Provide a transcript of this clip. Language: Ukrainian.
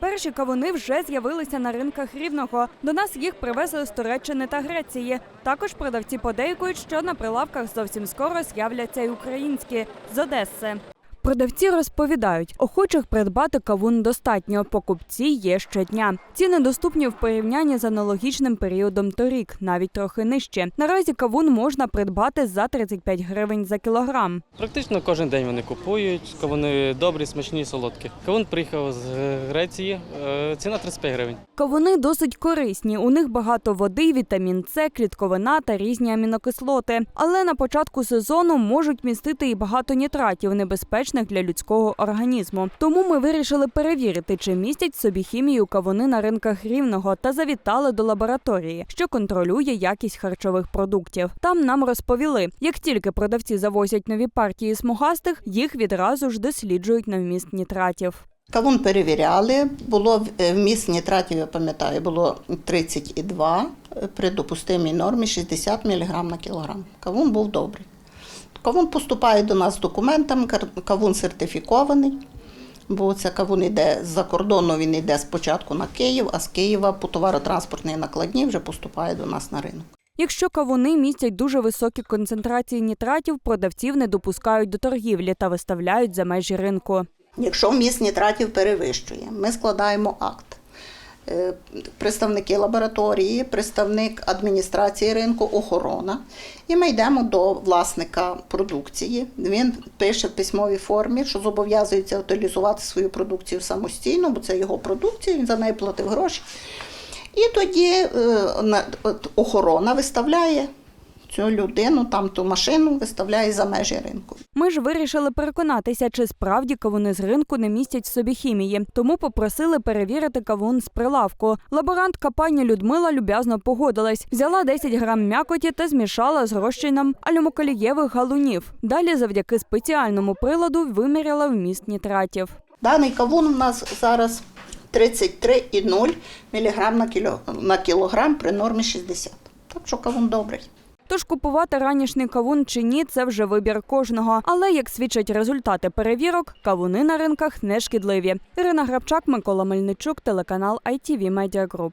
Перші кавуни вже з'явилися на ринках рівного. До нас їх привезли з Туреччини та Греції. Також продавці подейкують, що на прилавках зовсім скоро з'являться й українські з Одеси. Продавці розповідають, охочих придбати кавун достатньо. Покупці є щодня. Ціни доступні в порівнянні з аналогічним періодом торік, навіть трохи нижче. Наразі кавун можна придбати за 35 гривень за кілограм. Практично кожен день вони купують. Вони добрі, смачні, солодкі. Кавун приїхав з Греції. е, Ціна 35 гривень. Кавуни досить корисні. У них багато води, вітамін С, клітковина та різні амінокислоти. Але на початку сезону можуть містити і багато нітратів, небезпечних для людського організму. Тому ми вирішили перевірити, чи містять собі хімію кавуни на ринках рівного та завітали до лабораторії, що контролює якість харчових продуктів. Там нам розповіли, як тільки продавці завозять нові партії смугастих, їх відразу ж досліджують на вміст нітратів. Кавун перевіряли, було е, вміст нітратів, я пам'ятаю, було 32, е, при допустимій нормі 60 мг на кілограм. Кавун був добрий. Кавун поступає до нас з документами, кавун сертифікований, бо це кавун йде з-за кордону, він йде спочатку на Київ, а з Києва по товаротранспортній накладні вже поступає до нас на ринок. Якщо кавуни містять дуже високі концентрації нітратів, продавців не допускають до торгівлі та виставляють за межі ринку. Якщо вміст нітратів перевищує, ми складаємо акт. Е, Представники лабораторії, представник адміністрації ринку, охорона. І ми йдемо до власника продукції. Він пише в письмовій формі, що зобов'язується утилізувати свою продукцію самостійно, бо це його продукція, він за неї платив гроші. І тоді е, охорона виставляє цю людину, там ту машину виставляє за межі ринку. Ми ж вирішили переконатися, чи справді кавуни з ринку не містять в собі хімії, тому попросили перевірити кавун з прилавку. Лаборантка пані Людмила люб'язно погодилась, взяла 10 грам м'якоті та змішала з розчином алюмокалієвих галунів. Далі, завдяки спеціальному приладу, виміряла вміст нітратів. Даний кавун у нас зараз 33,0 мг на кілограм при нормі 60. Так що кавун добрий. Тож купувати ранішний кавун чи ні, це вже вибір кожного. Але як свідчать результати перевірок, кавуни на ринках не шкідливі. Ірина Грабчак, Микола Мельничук, телеканал ITV Media Group.